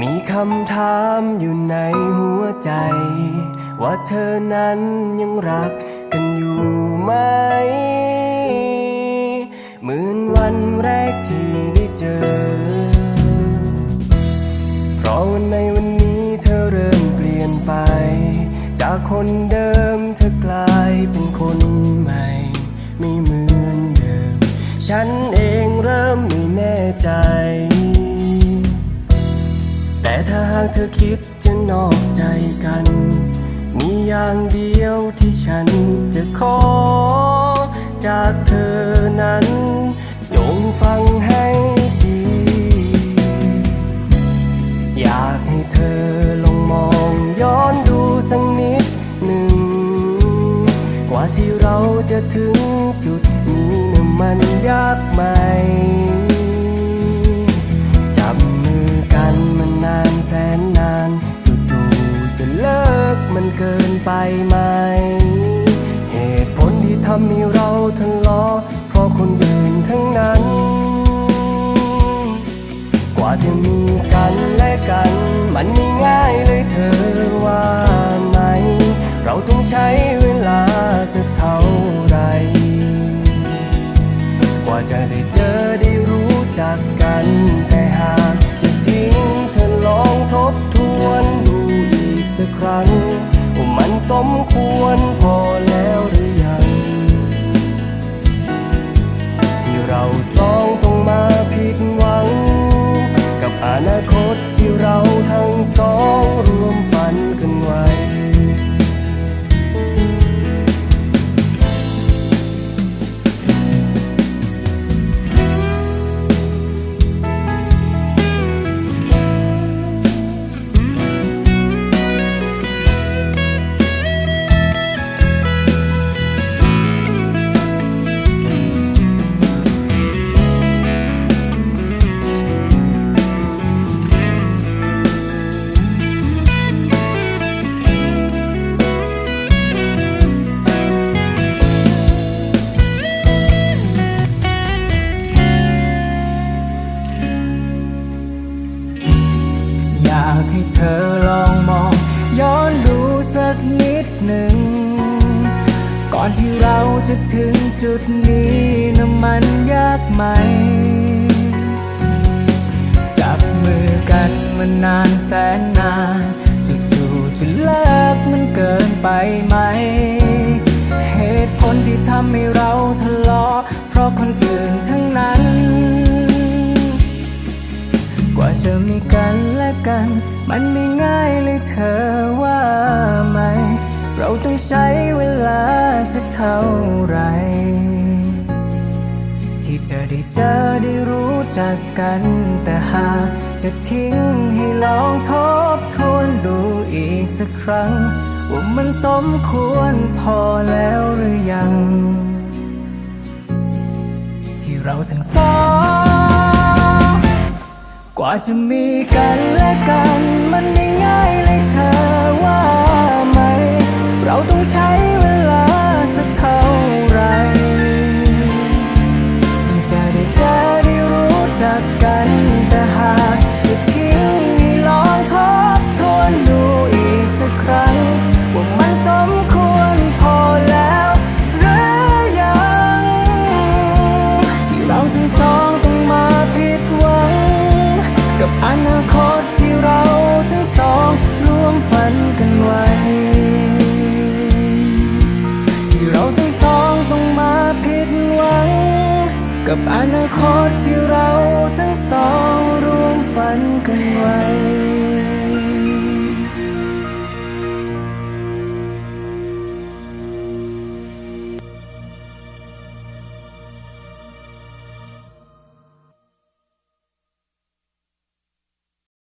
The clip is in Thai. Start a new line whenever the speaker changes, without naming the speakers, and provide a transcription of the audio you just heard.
มีคำถามอยู่ในหัวใจ ว่าเธอนั้นยังรักกันอยู่ไหม เหมือนวันแรกที่ได้เจอ เพราะวันในวันนี้เธอเริ่มเปลี่ยนไป จากคนเดิมเธอกลายเป็นคนใหม่ ไม่เหมือนเดิม ฉันเองเริ่มไม่แน่ใจ ถ้าหากเธอคิดจะนอกใจกัน มีอย่างเดียวที่ฉันจะขอ จากเธอนั้น จงฟังให้ดี อยากให้เธอลองมองย้อนดูสักนิดหนึ่ง กว่าที่เราจะถึงจุดนี้นะมันยากไหม ว่าจะได้เจอได้รู้จักกัน แต่หากจะทิ้งเธอลองทบทวนดูอีกสักครั้งว่ามันสมควรพอแล้วหรือยัง ที่เราสองต้องมาผิดหวัง กับอนาคตที่เราทั้งสองา
กให้เธอลองมอง ย้อนดูสักนิดหนึ่ง ก่อนที่เราจะถึงจุดนี้นะมันยากไหม จับมือกันมานานแสนนานจู่ๆจะเลิกมันเกินไปไหม เหตุผลที่ทำให้เราทะเลาะเพราะคน มันไม่ง่ายเลยเธอว่าไหม เราต้องใช้เวลาสักเท่าไหรที่จะได้เจอได้รู้จักกัน แต่หากจะทิ้งให้ลองทบทวนดูอีกสักครั้ง ว่ามันสมควรพอแล้วหรือยัง ที่เราทั้งสอง ว่าจะมีกันและกันมันไม่ง่ายเลยเธอว่า กับอนาคตอยู่